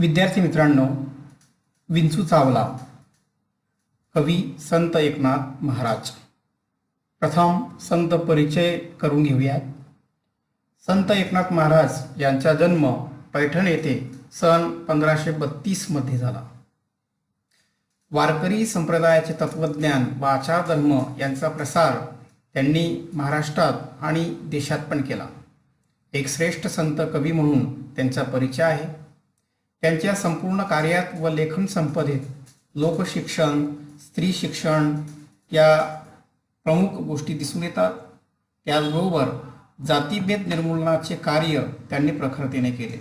विद्यार्थी मित्रांनो विंचू चावला कवी संत एकनाथ महाराज. प्रथम संत परिचय करून घेऊयात. संत एकनाथ महाराज यांचा जन्म पैठण येथे सन पंधराशे बत्तीसमध्ये झाला. वारकरी संप्रदायाचे तत्वज्ञान व आचारधर्म यांचा प्रसार त्यांनी महाराष्ट्रात आणि देशात पण केला. एक श्रेष्ठ संत कवी म्हणून त्यांचा परिचय आहे. त्यांच्या संपूर्ण कार्यात व लेखन संपदेत लोकशिक्षण स्त्री शिक्षण या प्रमुख गोष्टी दिसून येतात. त्याचबरोबर जातीभेद निर्मूलनाचे कार्य त्यांनी प्रखरतेने केले.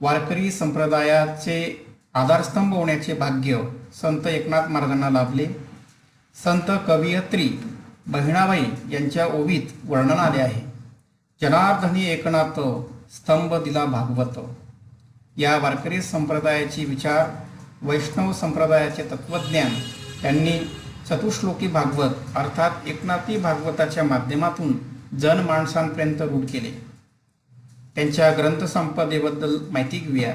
वारकरी संप्रदायाचे आधारस्तंभ होण्याचे भाग्य संत एकनाथ महाराजांना लाभले. संत कवयित्री बहिणाबाई यांच्या ओवीत वर्णन आले आहे. जनार्दनी एकनाथ स्तंभ दिला भागवत. या वारकरी संप्रदायाचे विचार वैष्णव संप्रदायाचे तत्वज्ञान त्यांनी चतुश्लोकी भागवत अर्थात एकनाथी भागवताच्या माध्यमातून जनमाणसांपर्यंत रूढ केले. त्यांच्या ग्रंथसंपदेबद्दल माहिती घेऊया.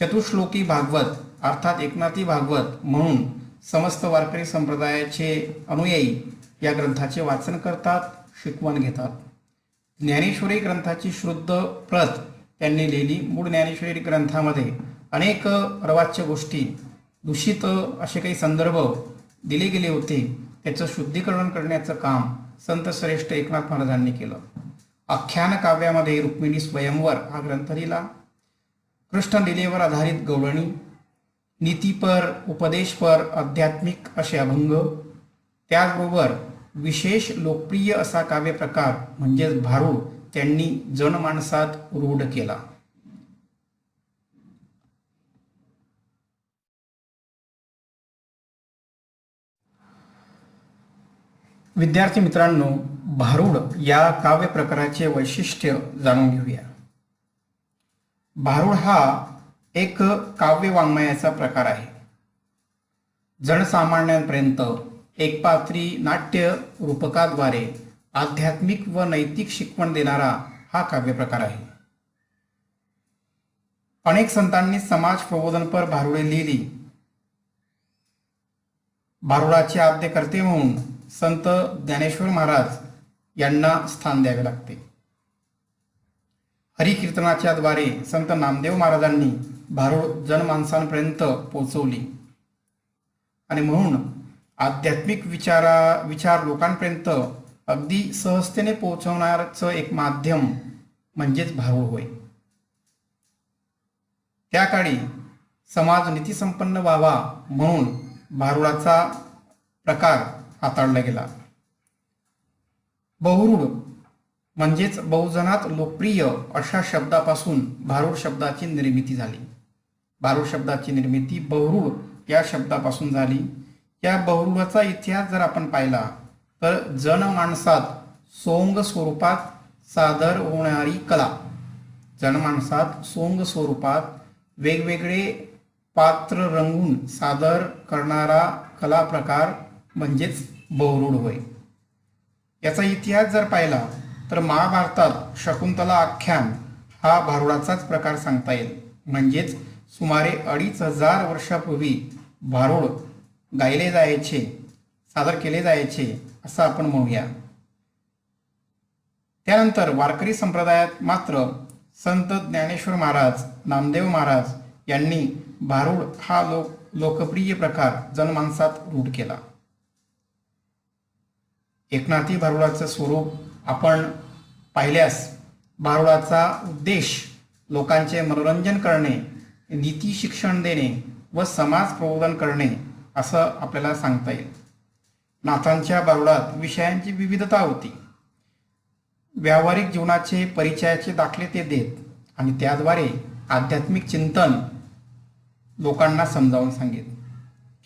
चतुश्लोकी भागवत अर्थात एकनाथी भागवत म्हणून समस्त वारकरी संप्रदायाचे अनुयायी या ग्रंथाचे वाचन करतात शिकवण घेतात. ज्ञानेश्वरी ग्रंथाची शुद्ध प्रत त्यांनी लिहिली. मूळ ज्ञानेश्वरी ग्रंथामध्ये अनेक प्रवाच्य गोष्टी दूषित असे काही संदर्भ दिले गेले होते. त्याचं शुद्धीकरण करण्याचं काम संत श्रेष्ठ एकनाथ महाराजांनी केलं. आख्यान काव्यामध्ये रुक्मिणी स्वयंवर हा ग्रंथ लिहिला. कृष्णलीलेवर आधारित गवळणी नीतीपर उपदेशपर आध्यात्मिक असे अभंग. त्याचबरोबर विशेष लोकप्रिय असा काव्यप्रकार म्हणजेच भारूड त्यांनी जनमानसात रूढ केला. विद्यार्थी मित्रांनो भारूड या काव्य प्रकाराचे वैशिष्ट्य जाणून घेऊया. भारूड हा एक काव्य वाङ्मयाचा प्रकार आहे. जनसामान्यांपर्यंत एकपात्री नाट्य रूपकाद्वारे आध्यात्मिक व नैतिक शिकवण देणारा हा काव्यप्रकार आहे. अनेक संतांनी समाज प्रबोधनपर भारुडे लिहिली. भारुडाचे आद्यकर्ते म्हणून संत ज्ञानेश्वर महाराज यांना स्थान द्यावे लागते. हरिकीर्तनाच्या द्वारे संत नामदेव महाराजांनी भारूड जनमानसांपर्यंत पोचवली आणि म्हणून आध्यात्मिक विचारा विचार लोकांपर्यंत अगदी सहजतेने पोहोचवणारचं एक माध्यम म्हणजेच भारूड होय. त्या काळी समाज नीतीसंपन्न व्हावा म्हणून भारुडाचा प्रकार हाताळला गेला. बहुरूढ म्हणजेच बहुजनात लोकप्रिय अशा शब्दापासून भारूड शब्दाची निर्मिती झाली. भारूड शब्दाची निर्मिती बहुरूढ या शब्दापासून झाली. या बहुरूढाचा इतिहास जर आपण पाहिला तर जनमानसात सोंग स्वरूपात सादर होणारी कला. जनमानसात सोंग स्वरूपात वेगवेगळे पात्र रंगून सादर करणारा कला प्रकार म्हणजेच बहुरूढ होय. याचा इतिहास जर पाहिला तर महाभारतात शकुंतला आख्यान हा भारुडाचाच प्रकार सांगता येईल. म्हणजेच सुमारे अडीच हजार वर्षापूर्वी भारुड गायले जायचे सादर केले जायचे असं आपण म्हणूया. त्यानंतर वारकरी संप्रदायात मात्र संत ज्ञानेश्वर महाराज नामदेव महाराज यांनी भारूड हा लोक लोकप्रिय प्रकार जनमानसात रूढ केला. एकनाथी भारुडाचं स्वरूप आपण पाहिल्यास भारुडाचा उद्देश लोकांचे मनोरंजन करणे नीती शिक्षण देणे व समाज प्रबोधन करणे असं आपल्याला सांगता येईल. नाथांच्या भारुडात विषयांची विविधता होती. व्यावहारिक जीवनाचे परिचयाचे दाखले ते देत आणि त्याद्वारे आध्यात्मिक चिंतन लोकांना समजावून सांगेल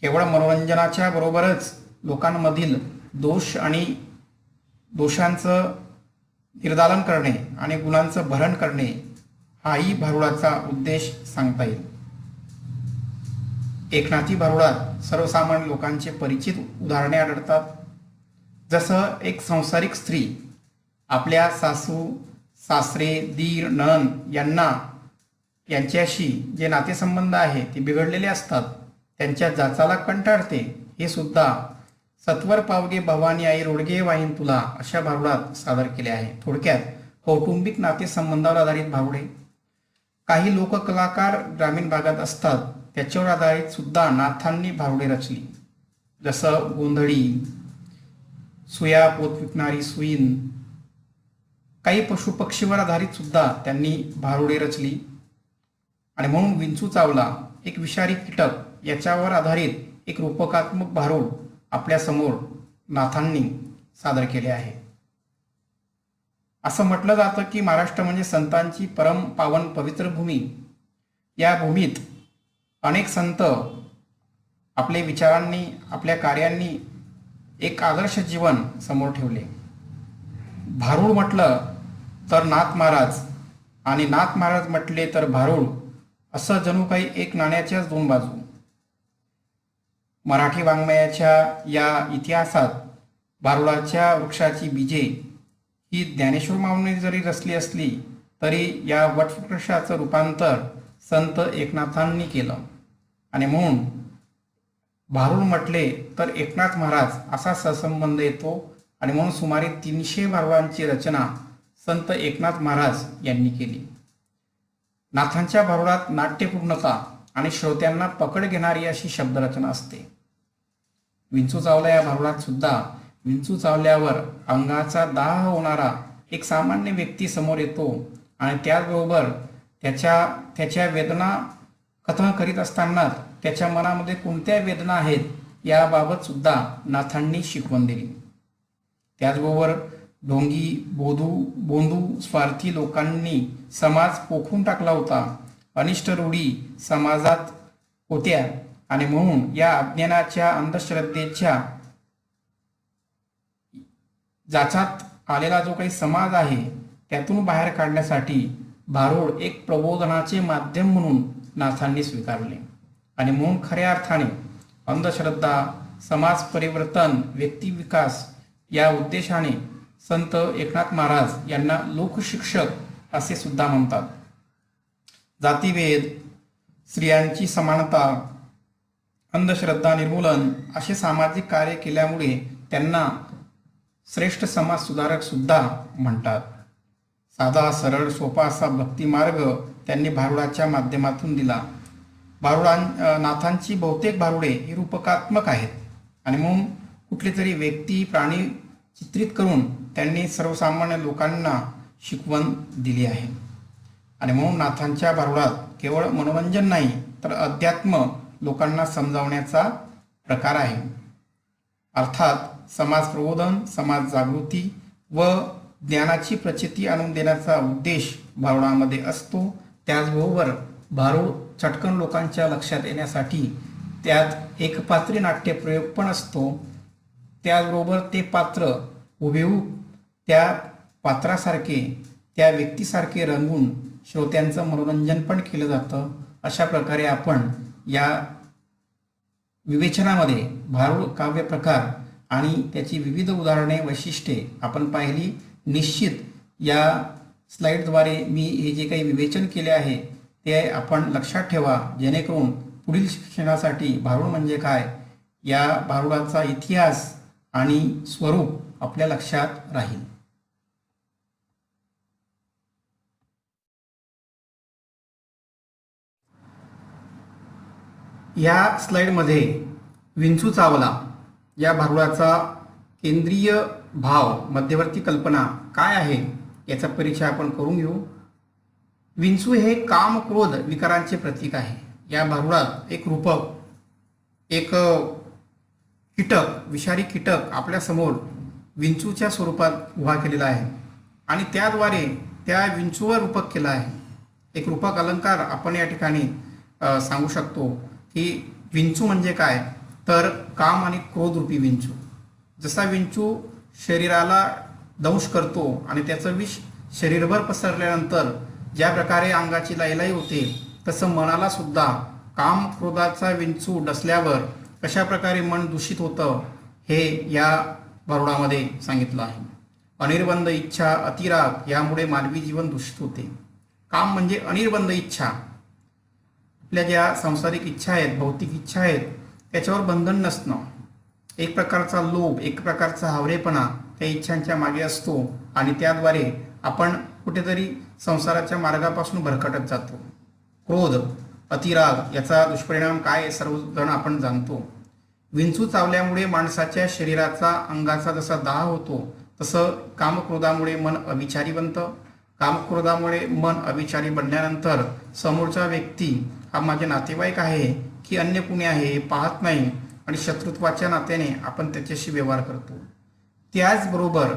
केवळ मनोरंजनाच्या बरोबरच लोकांमधील दोष आणि दोषांचं निर्दालन करणे आणि गुणांचं भरण करणे हाही भारुडाचा उद्देश सांगता येईल. एकनाथी बरोडात सर्वसामान्य लोकांचे परिचित उदाहरणे आढळतात. जसं एक संसारिक स्त्री आपल्या सासू सासरे दीर नन यांना यांच्याशी जे नातेसंबंध आहे ते बिघडलेले असतात. त्यांच्या जाचाला कंटाळते. हे सुद्धा सत्वर पावगे भवानी आई रोडगे वाहिन तुला अशा भारुडात सादर केले आहे. थोडक्यात कौटुंबिक नातेसंबंधावर आधारित भारुडे काही लोककलाकार ग्रामीण भागात असतात. त्याच्यावर आधारित सुद्धा नाथांनी भारुडे रचली. जसं गोंधळी सुया पोत विकणारी सुईन काही पशुपक्षीवर आधारित सुद्धा त्यांनी भारुडे रचली. आणि म्हणून विंचू चावला एक विषारी कीटक याच्यावर आधारित एक रूपकात्मक भारूड आपल्यासमोर नाथांनी सादर केले आहे. असं म्हटलं जातं की महाराष्ट्र म्हणजे संतांची परम पावन पवित्र भूमी. या भूमीत अनेक संत आपले विचारांनी आपल्या कार्यांनी एक आदर्श जीवन समोर ठेवले. भारूड म्हटलं तर नाथ महाराज आणि नाथ महाराज म्हटले तर भारूड असं जणू काही एक नाण्याच्याच दोन बाजू. मराठी वाङ्मयाच्या या इतिहासात भारुडाच्या वृक्षाची बीजे ही ज्ञानेश्वर माऊने जरी रचली असली तरी या वटवृक्षाचं रूपांतर संत एकनाथांनी केलं. आणि म्हणून भारूड म्हटले तर एकनाथ महाराज असा सहसंबंध येतो. आणि म्हणून सुमारे तीनशे भारुडांची रचना संत एकनाथ महाराज यांनी केली. नाथांच्या भारुडात नाट्यपूर्णता आणि श्रोत्यांना पकड घेणारी अशी शब्दरचना असते. विंचू चावला या भारुडात सुद्धा विंचू चावल्यावर अंगाचा दाह होणारा एक सामान्य व्यक्ती समोर येतो. आणि त्याचबरोबर त्याच्या त्याच्या वेदना कथन करीत असताना त्याच्या मनामध्ये कोणत्या वेदना आहेत याबाबत सुद्धा नाथांनी शिकवण दिली. त्याचबरोबर ढोंगी बोधू बोंधू स्वार्थी लोकांनी समाज पोखून टाकला होता. अनिष्ट रूढी समाजात होत्या आणि म्हणून या अज्ञानाच्या अंधश्रद्धेच्या जाचात आलेला जो काही समाज आहे त्यातून बाहेर काढण्यासाठी भारूड एक प्रबोधनाचे माध्यम म्हणून नाथांनी स्वीकारले. आणि म्हणून खऱ्या अर्थाने अंधश्रद्धा समाज परिवर्तन व्यक्तिविकास या उद्देशाने संत एकनाथ महाराज यांना लोकशिक्षक असे सुद्धा म्हणतात. जातीभेद स्त्रियांची समानता अंधश्रद्धा निर्मूलन असे सामाजिक कार्य केल्यामुळे त्यांना श्रेष्ठ समाज सुधारक सुद्धा म्हणतात. साधा सरळ सोपा असा भक्तिमार्ग त्यांनी भारुडाच्या माध्यमातून दिला. भारुडां नाथांची बहुतेक भारुडे ही रूपकात्मक आहेत आणि म्हणून कुठली तरी व्यक्ती प्राणी चित्रित करून त्यांनी सर्वसामान्य लोकांना शिकवण दिली आहे. आणि म्हणून नाथांच्या भारुडात केवळ मनोरंजन नाही तर अध्यात्म लोकांना समजावण्याचा प्रकार आहे. अर्थात समाज प्रबोधन समाज जागृती व ज्ञानाची प्रचिती आणून देण्याचा उद्देश भारुडामध्ये असतो. त्याचबरोबर भारूड चटकन लोकांच्या लक्षात येण्यासाठी त्यात एकपात्री नाट्यप्रयोग पण असतो. त्याचबरोबर ते पात्र हुबेहूब त्या पात्रासारखे त्या व्यक्तीसारखे रंगून श्रोत्यांचं मनोरंजन पण केलं जातं. अशा प्रकारे आपण या विवेचनामध्ये भारूड काव्य प्रकार आणि त्याची विविध उदाहरणे वैशिष्ट्ये आपण पाहिली. निश्चित या स्लाईडद्वारे मी हे जे काही विवेचन केले आहे ते आपण लक्षात ठेवा जेणेकरून पुढील शिक्षणासाठी भारूड म्हणजे काय? या भारुडाचा इतिहास आणि स्वरूप आपल्या लक्षात राहील. या स्लाइडमध्ये विंचू चावला या भारुडाचा केंद्रीय भाव मध्यवर्ती कल्पना काय आहे याचा परिचय आपण करून घेऊ. विंचू हे काम क्रोध विकारांचे प्रतीक आहे. या भारुडात एक रूपक एक कीटक विषारी कीटक आपल्यासमोर विंचूच्या स्वरूपात उभा केलेला आहे. आणि त्याद्वारे त्या विंचूवर रूपक केलं आहे. एक रूपक अलंकार आपण या ठिकाणी सांगू शकतो की विंचू म्हणजे काय? तर काम आणि क्रोध रूपी विंचू. जसा विंचू शरीराला दंश करतो आणि त्याचं विष शरीरभर पसरल्यानंतर ज्या प्रकारे अंगाची लाईलाई होते तसं मनाला सुद्धा काम क्रोधाचा विंचू डसल्यावर कशा प्रकारे मन दूषित होतं हे या भारुडामध्ये सांगितलं आहे. अनिर्बंध इच्छा अतिराग यामुळे मानवी जीवन दूषित होते. काम म्हणजे अनिर्बंध इच्छा. आपल्या ज्या सांसारिक इच्छा आहेत भौतिक इच्छा आहेत त्याच्यावर बंधन नसणं. एक प्रकारचा लोभ एक प्रकारचा हावरेपणा त्या इच्छांच्या मागे असतो आणि त्याद्वारे आपण कुठेतरी संसाराच्या मार्गापासून भरकटत जातो. क्रोध अतिराग याचा दुष्परिणाम काय सर्वजण आपण जाणतो. विंचू चावल्यामुळे माणसाच्या शरीराचा अंगाचा जसा दाह होतो तसं कामक्रोधामुळे मन अविचारी बनतं. कामक्रोधामुळे मन अविचारी बनल्यानंतर समोरचा व्यक्ती हा माझे नातेवाईक आहे की अन्य कुणी आहे हे पाहत नाही आणि शत्रुत्वाच्या नात्याने आपण त्याच्याशी व्यवहार करतो. त्याचबरोबर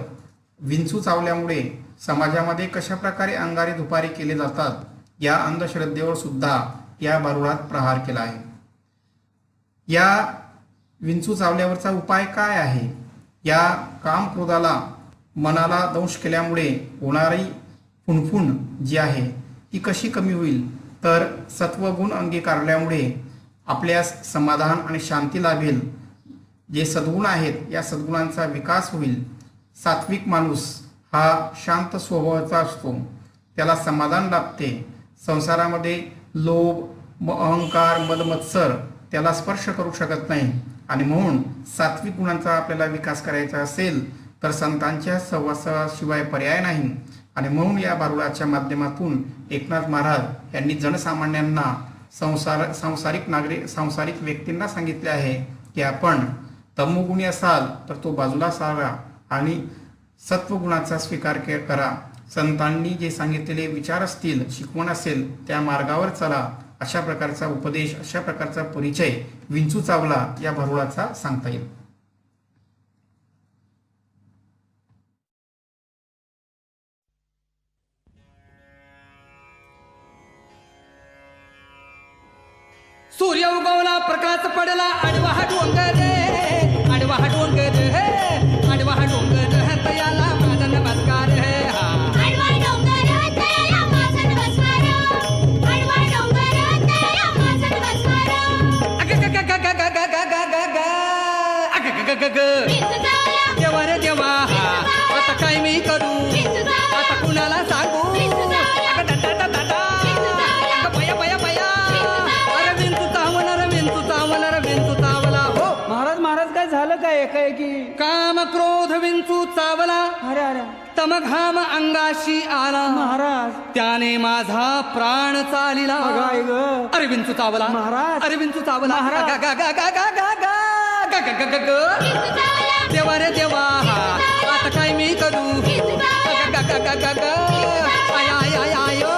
विंचू चावल्यामुळे समाजामध्ये कशा प्रकारे अंगारे दुपारी केले जातात या अंधश्रद्धेवर सुद्धा या बारुळात प्रहार केला आहे. या विंचू चावल्यावरचा उपाय काय आहे? या काम क्रोधाला मनाला दंश केल्यामुळे होणारी फुणफुण जी आहे ती कशी कमी होईल? तर सत्वगुण अंगीकारल्यामुळे आपल्यास समाधान आणि शांती लाभेल. जे सद्गुण आहेत या सद्गुणांचा विकास होईल. सात्विक माणूस हा शांत स्वभावाचा असतो. त्याला समाधान लाभते. संसारामध्ये लोभ म अहंकार मदमत्सर त्याला स्पर्श करू शकत नाही. आणि म्हणून सात्विक गुणांचा आपल्याला विकास करायचा असेल तर संतांच्या सहवासाशिवाय पर्याय नाही. आणि म्हणून या बारुळाच्या माध्यमातून एकनाथ महाराज यांनी जनसामान्यांना संसार सांसारिक नागरिक सांसारिक व्यक्तींना सांगितले आहे की आपण तमोगुणी असाल तर तो बाजूला सारा आणि सत्वगुणाचा स्वीकार के करा. संतांनी जे सांगितलेले विचार असतील शिकवण असेल त्या मार्गावर चला. अशा प्रकारचा उपदेश अशा प्रकारचा परिचय विंचू चावला या भरुळाचा सांगता येईल. सूर्य उगवला प्रकाश पडला आडवा हा डोंगर रे आडवा हा डोंगर काम क्रोध विंचू चावला अरे अरे तमघाम अंगाशी आला महाराज त्याने माझा प्राण चालिला अगं आई गं. अरे विंचू चावला महाराज. अरे विंचू चावला महाराज. गा, गा, गा, गा, गा, गा, गा, गा, गा, गा, गा, गा. विंचू चावला देवा रे देवा आता काय मी करू गा, गा, गा, गा, गा, गा. आय, आय, आय, आयो.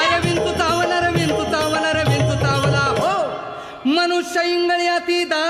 अरे विंचू चावला रे विंचू चावला रे विंचू चावला हो मनुष्य इंगळी अति दारुण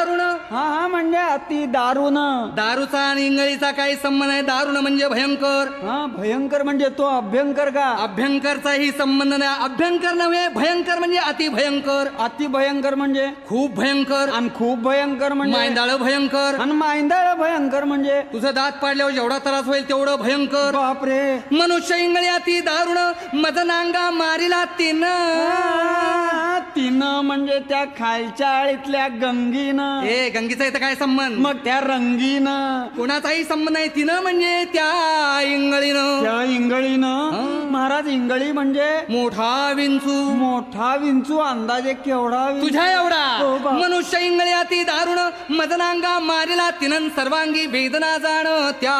हा हा म्हणजे अति दारुण. दारूचा आणि इंगळीचा काही संबंध आहे दारुण म्हणजे भयंकर. हा भयंकर म्हणजे तो अभ्यंकर का? अभ्यंकरचाही संबंध नाही. अभ्यंकर नव्हे भयंकर म्हणजे अति भयंकर. अति भयंकर म्हणजे? खूप भयंकर. आणि खूप भयंकर म्हणजे? मायंदाळ भयंकर. आणि मांदाळ भयंकर म्हणजे? तुझं दात पाडल्यावर जेवढा त्रास होईल तेवढं भयंकर. बापरे. मनुष्य इंगळी अति दारुण. मदनांगा मारिला तिनं. तिनं म्हणजे त्या खालच्या आळीतल्या गंगीनं. ए गंगीचा इथं काय संबंध? मग त्या रंगीनं. कोणाचाही संबंध नाही तिनं म्हणजे त्या इंगळीनं. त्या इंगळीनं. महाराज इंगळी म्हणजे मोठा विंचू. मोठा विंचू अंदाजे केवढा विंचू? तुझ्या हो एवढा बा. मनुष्य इंगळे अति दारुण मदनांगा मारिला तिनं सर्वांगी वेदना जाण त्या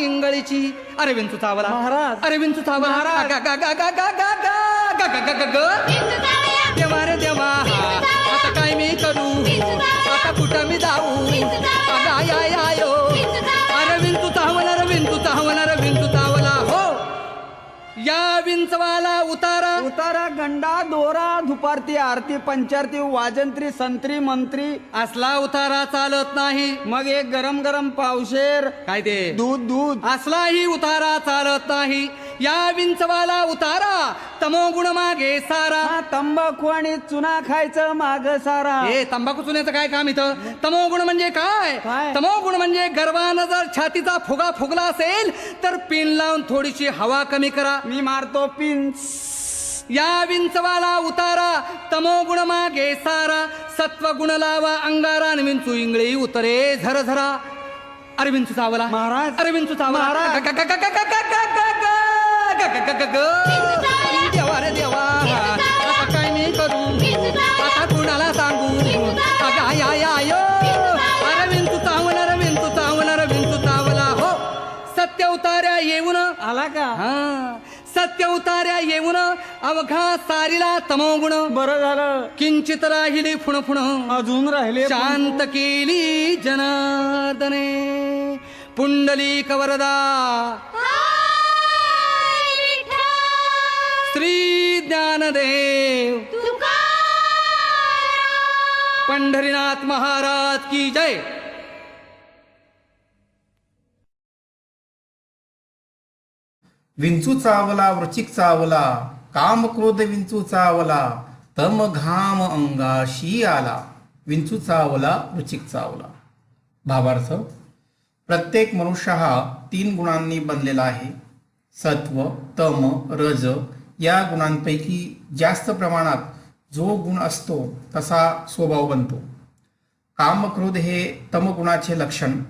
इंगळीची. अरे विंचू चावला. महाराज. अरे विंचू चावला. महाराज. गा, गा, गा, गा, गा, गा, गा, गा, गा, गा, गा, करू. आता कुठं मी जाऊ? आयो अरविंद तुतावला अरविंद तुतावला अरविंद तुतावला हो. या विंचवाला उतारा. उतारा गंडा दोरा धुपारती आरती पंचारती वाजंत्री संत्री मंत्री. असला उतारा चालत नाही. मग एक गरम गरम पावशेर. काय ते? दूध दूध. असलाही उतारा चालत नाही. या विंचवाला उतारा. तमोगुण मागे सारा. तंबाखू आणि चुना खायचं माग सारा. हे तंबाखू चुन्याचं काय काम इथं? तमोगुण म्हणजे काय? काय? तमोगुण म्हणजे गर्वानं जर छातीचा फुगा फुगला असेल तर पिन लावून थोडीशी हवा कमी करा. मी मारतो तो पिंच या विंचवाला उतारा तमोगुण मागे सारा सत्वगुण लावा अंगारा आणि विंचू इंगळी उतरे झर झरा अरविंद चावला महाराज अरविंद विंचू चावला रे देवा काय मी करू कुणाला सांगू या या चावला हो सत्य येऊन आला का हा सत्य उतार्या येऊन अवघा सारीला तमोगुण. बरं झालं. किंचित राहिली फुण फुण अजून राहिले शांत केली जनार्दने पुंडली कवरदा. श्री ज्ञानदेव. तुकाराम. पंढरीनाथ महाराज की जय. विंचू चावला वृचिक चावला काम क्रोध विंचू चावला तम घाम अंगाशी आला विंचू चावला वृचिक चावला भावार्थ प्रत्येक मनुष्य हा तीन गुणांनी बनलेला आहे सत्व तम रज या गुणांपैकी जास्त प्रमाणात जो गुण असतो तसा स्वभाव बनतो कामक्रोध हे तमगुणाचे लक्षण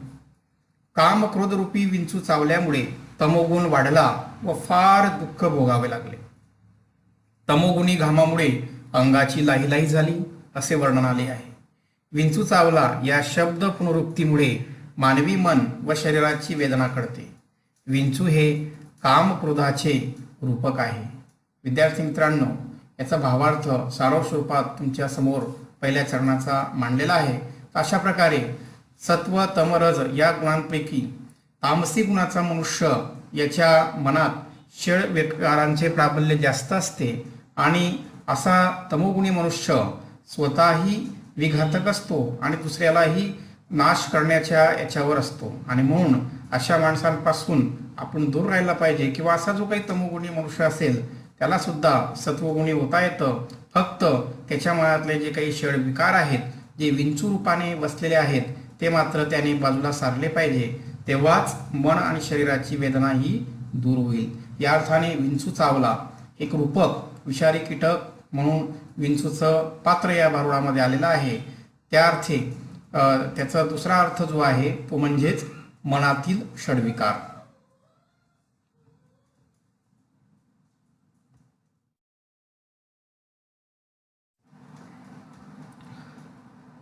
कामक्रोधरूपी विंचू चावल्यामुळे तमोगुण वाढला व फार दुःख भोगावे लागले. तमोगुणी घामामुळे अंगाची लाहीलाही झाली असे वर्णन आले आहे. विंचू चावला या शब्द पुनरुक्तीमुळे मानवी मन व शरीराची वेदना कळते. विंचू हे कामक्रोधाचे रूपक आहे. विद्यार्थी मित्रांनो याचा भावार्थ सारव स्वरूपात तुमच्यासमोर पहिल्या चरणाचा मांडलेला आहे. अशा प्रकारे सत्व तमरज या गुणांपैकी तामसी गुणाचा मनुष्य याच्या मनात शेळ विकारांचे प्राबल्य जास्त असते आणि असा तमोगुणी मनुष्य स्वतःही विघातक असतो आणि दुसऱ्यालाही नाश करण्याच्या याच्यावर असतो. आणि म्हणून अशा माणसांपासून आपण दूर राहायला पाहिजे किंवा असा जो काही तमोगुणी मनुष्य असेल त्याला सुद्धा सत्वगुणी होता येतं. फक्त त्याच्या मनातले जे काही शेळ विकार आहेत जे विंचू रूपाने बसलेले आहेत ते मात्र त्याने बाजूला सारले पाहिजे. तेव्हाच मन आणि शरीराची वेदना ही दूर होईल. या अर्थाने विंचू चावला एक रूपक विषारी कीटक म्हणून विंचूचं पात्र या भारुडामध्ये आलेलं आहे. त्या अर्थी त्याचा दुसरा अर्थ जो आहे तो म्हणजेच मनातील षडविकार.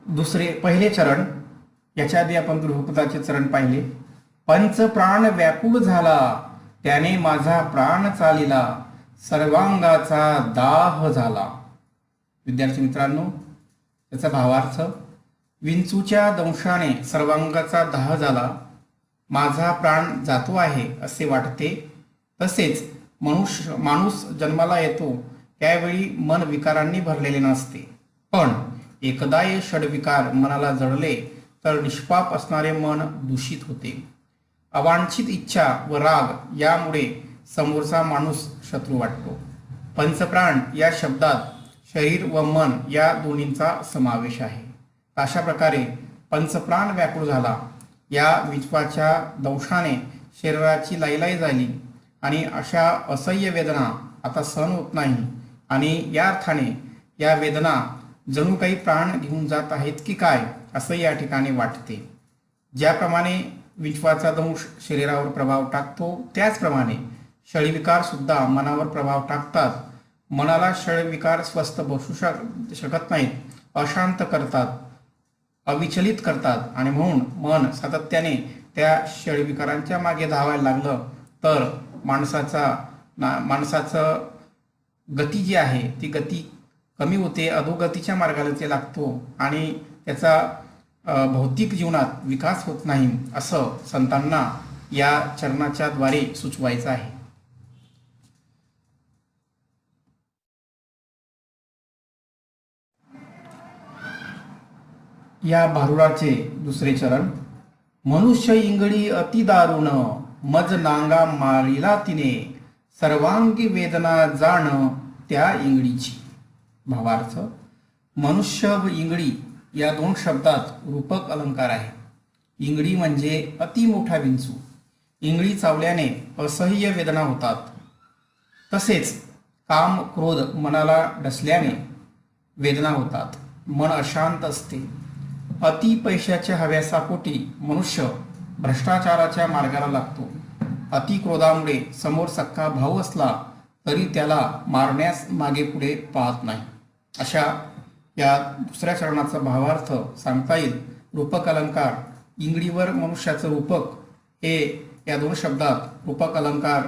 दुसरे पहिले चरण याच्या आधी आपण गृहपदाचे चरण पाहिले. पंच प्राण व्याकुळ झाला. त्याने माझा प्राण चालिला. सर्वांगाचा दाह झाला. विद्यार्थी मित्रांनो त्याचा भावार्थ विंचूच्या दंशाने सर्वांगाचा दाह झाला. माझा प्राण जातो आहे असे वाटते. तसेच मनुष्य माणूस जन्माला येतो त्यावेळी मन विकारांनी भरलेले नसते. पण एकदा हे षडविकार मनाला जडले तर निष्पाप असणारे मन दूषित होते. अवांछित इच्छा व राग यामुळे समोरचा माणूस शत्रू वाटतो. पंचप्राण या शब्दात शरीर व मन या दोन्हींचा समावेश आहे. अशा प्रकारे पंचप्राण व्याकुळ झाला. या विश्वाच्या दंशाने शरीराची लाईलाई झाली आणि अशा असह्य वेदना आता सहन होत नाही आणि या अर्थाने या वेदना जणू काही प्राण घेऊन जात आहेत की काय असं या ठिकाणी वाटते. ज्याप्रमाणे विश्वाचा दंश शरीरावर प्रभाव टाकतो. त्याचप्रमाणे शळविकार सुद्धा मनावर प्रभाव टाकतात. मनाला शळविकार स्वस्थ बसू शक शकत नाहीत. अशांत करतात. अविचलित करतात. आणि म्हणून मन सातत्याने त्या शळविकारांच्या मागे धावायला लागलं तर माणसाचा ना माणसाचं गती जी आहे ती गती कमी होते. अधोगतीच्या मार्गाला ते लागतो. आणि त्याचा भौतिक जीवनात विकास होत नाही असं संतांना या चरणाच्या द्वारे सुचवायचं आहे. या भारुडाचे दुसरे चरण मनुष्य इंगडी अति दारुण मज नांगा मारिला तिने सर्वांगी वेदना जाण त्या इंगडीची भावार्थ मनुष्य व इंगडी या दोन शब्दात रूपक अलंकार आहे. इंगळी म्हणजे अति मोठा विंचू. इंगळी चावल्याने असह्य वेदना होतात. तसेच काम क्रोध मनाला डसल्याने वेदना होतात. मन अशांत असते. अति पैशाच्या हव्यासापोटी मनुष्य भ्रष्टाचाराच्या मार्गाला लागतो. अति क्रोधामुळे समोर सक्का भाऊ असला तरी त्याला मारण्यास मागे पुढे पाहत नाही. अशा या दुसऱ्या चरणाचा भावार्थ सांगता येईल. रूपक अलंकार इंगडीवर मनुष्याचं रूपक हे या दोन शब्दात रूपक अलंकार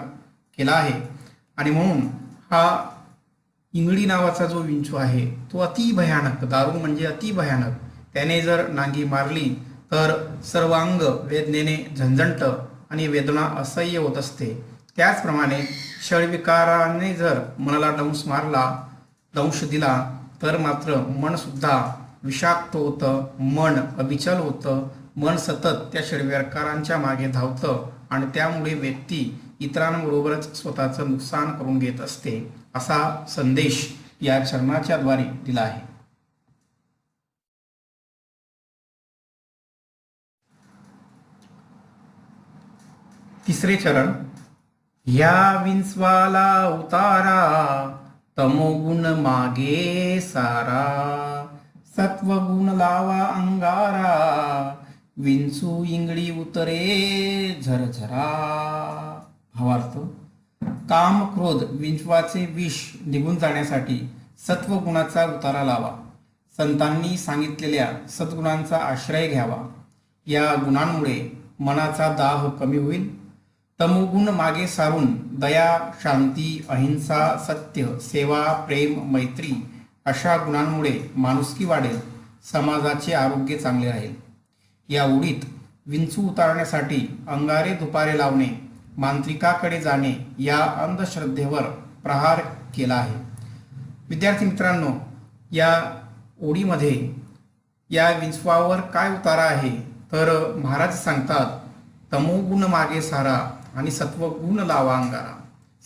केला आहे. आणि म्हणून हा इंगडी नावाचा जो विंचू आहे तो अति भयानक दारू म्हणजे अति भयानक. त्याने जर नांगी मारली तर सर्वांग वेदनेने झंझंट आणि वेदना असह्य होत असते. त्याचप्रमाणे क्षळविकाराने जर मनाला दंश मारला दंश दिला तर मात्र मन सुद्धा विषाक्त होतं मन अविचल होतं मन सतत त्या शरीरकारांच्या मागे धावतं आणि त्यामुळे व्यक्ती इतरांबरोबरच स्वतःचं नुकसान करून घेत असते असा संदेश या चरणाच्या द्वारे दिला आहे. तिसरे चरण ह्या विंस्वाला उतारा तमोगुण मागे सारा सत्वगुण लावा अंगारा विंचू इंगळी उतरे झरझरा. भावार्थ काम क्रोध विंचवाचे विष निघून जाण्यासाठी सत्वगुणाचा उतारा लावा. संतांनी सांगितलेल्या सद्गुणांचा आश्रय घ्यावा. या गुणांमुळे मनाचा दाह कमी होईल. तमोगुण मागे सारून दया शांती अहिंसा सत्य सेवा प्रेम मैत्री अशा गुणांमुळे माणुसकी वाढेल समाजाचे आरोग्य चांगले राहील. या उडीत विंचू उतारण्यासाठी अंगारे दुपारे लावणे मांत्रिकाकडे जाणे या अंधश्रद्धेवर प्रहार केला आहे. विद्यार्थी मित्रांनो या ओडीमध्ये या विंचवावर काय उतारा आहे? तर महाराज सांगतात तमोगुण मागे सारा आणि सत्वगुण लावा अंगारा.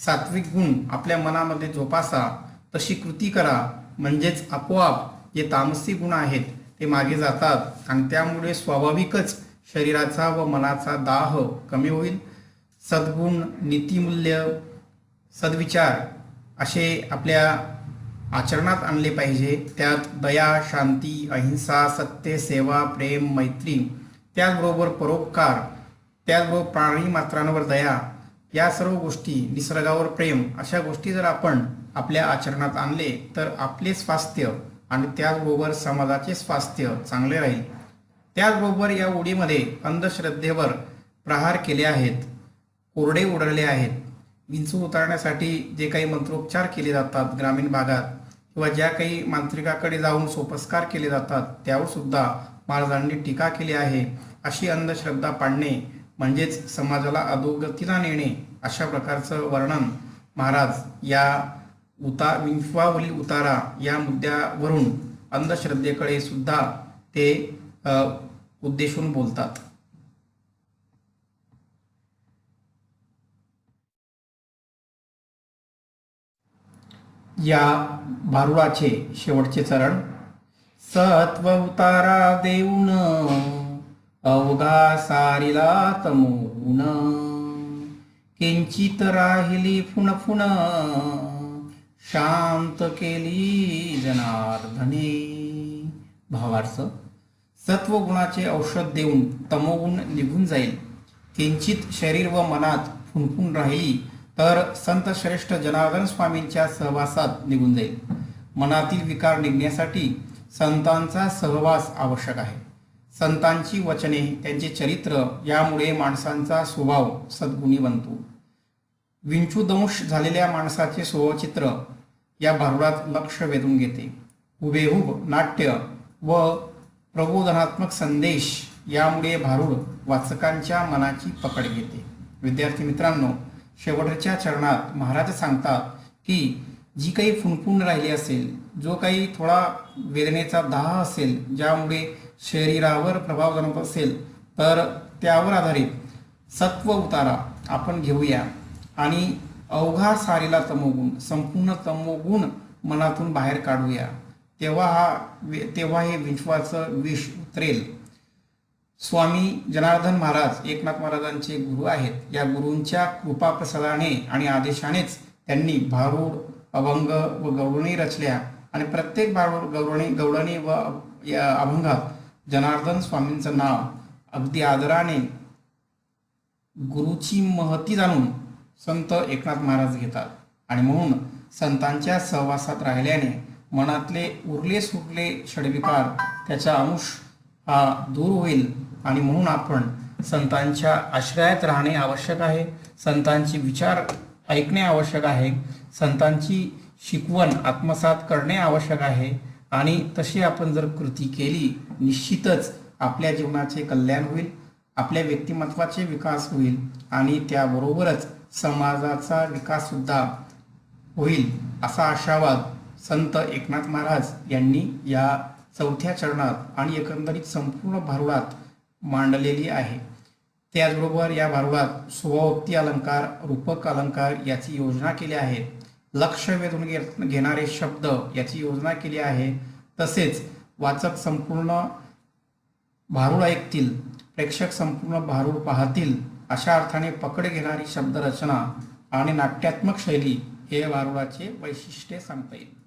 सात्विक गुण आपल्या मनामध्ये जोपासा. तशी कृती करा. म्हणजेच आपोआप जे तामसी गुण आहेत ते मागे जातात. आणि त्यामुळे स्वाभाविकच शरीराचा व मनाचा दाह कमी होईल. सद्गुण नीतिमूल्य सद्विचार असे आपल्या आचरणात आणले पाहिजे. त्यात दया शांती अहिंसा सत्य सेवा प्रेम मैत्री त्याचबरोबर परोपकार त्याचबरोबर प्राणी मात्रांवर दया या सर्व गोष्टी निसर्गावर प्रेम अशा गोष्टी जर आपण आपल्या आचरणात आणले तर आपले स्वास्थ्य आणि त्याचबरोबर समाजाचे स्वास्थ्य चांगले राहील. त्याचबरोबर या ओढीमध्ये अंधश्रद्धेवर प्रहार केले आहेत कोरडे उडवले आहेत. विंचू उतारण्यासाठी जे काही मंत्रोपचार केले जातात ग्रामीण भागात किंवा ज्या काही मांत्रिकाकडे जाऊन सोपस्कार केले जातात त्यावर सुद्धा महाराजांनी टीका केली आहे. अशी अंधश्रद्धा पाडणे म्हणजेच समाजाला अधोगतीला नेणे अशा प्रकारचं वर्णन महाराज या उता विंफावरील उतारा या मुद्द्यावरून अंधश्रद्धेकडे सुद्धा ते उद्देशून बोलतात. या भारुडाचे शेवटचे चरण सत्व उतारा देऊन अवघा सारिला तमोगुण. किंचित राहिली फुणफुण शांत केली जनार्दने. भावार्थ सत्वगुणाचे औषध देऊन तमोगुण निघून जाईल. किंचित शरीर व मनात फुणफुण राहिली तर संत श्रेष्ठ जनार्दन स्वामींच्या सहवासात निघून जाईल. मनातील विकार निघण्यासाठी संतांचा सहवास आवश्यक आहे. संतांची वचने त्यांचे चरित्र यामुळे माणसांचा स्वभाव सद्गुणी बनतो. विंचूदंश झालेल्या माणसाचे स्वचित्र या भारुडात लक्ष वेधून घेते. हुबेहूब नाट्य व प्रबोधनात्मक संदेश यामुळे भारूड वाचकांच्या मनाची पकड घेते. विद्यार्थी मित्रांनो शेवटच्या चरणात महाराज सांगतात की जी काही फुणफुण राहिली असेल जो काही थोडा वेदनेचा दाह असेल ज्यामुळे शरीरावर प्रभाव जाणवत असेल तर त्यावर आधारित सत्व उतारा आपण घेऊया. आणि अवघा सारीला तमोगुण संपूर्ण तमोगुण मनातून बाहेर काढूया. तेव्हा हा वे- तेव्हा हे विश्वाचं विष उतरेल. स्वामी जनार्दन महाराज एकनाथ महाराजांचे गुरु आहेत. या गुरूंच्या कृपाप्रसादाने आणि आदेशानेच त्यांनी भारूड अभंग व गवळणी रचल्या. आणि प्रत्येक भारूड गवळणी गवळणी व या अभंगात जनार्दन स्वामींचं नाव अगदी आदराने गुरुची महती जाणून संत एकनाथ महाराज घेतात. आणि म्हणून संतांच्या सहवासात राहिल्याने मनातले उरले सुरले षडविकार त्याचा अंश हा दूर होईल. आणि म्हणून आपण संतांच्या आश्रयात राहणे आवश्यक आहे. संतांचे विचार ऐकणे आवश्यक आहे. संतांची शिकवण आत्मसात करणे आवश्यक आहे. आणि तशी आपण जर कृती केली निश्चितच आपल्या जीवनाचे कल्याण होईल आपल्या व्यक्तिमत्वाचे विकास होईल आणि त्याबरोबरच समाजाचा विकास सुद्धा होईल असा आशावाद संत एकनाथ महाराज यांनी या चौथ्या चरणात आणि एकंदरीत संपूर्ण भारुडात मांडलेली आहे. त्याचबरोबर या भारुडात स्वोक्ती अलंकार रूपक अलंकार याची योजना केली आहे. लक्ष वेधून घे- घेणारे शब्द याची योजना केली आहे. तसेच वाचक संपूर्ण भारूड ऐकतील प्रेक्षक संपूर्ण भारूड पाहतील अशा अर्थाने पकड घेणारी शब्दरचना आणि नाट्यात्मक शैली हे भारुडाचे वैशिष्ट्य सांगता येईल.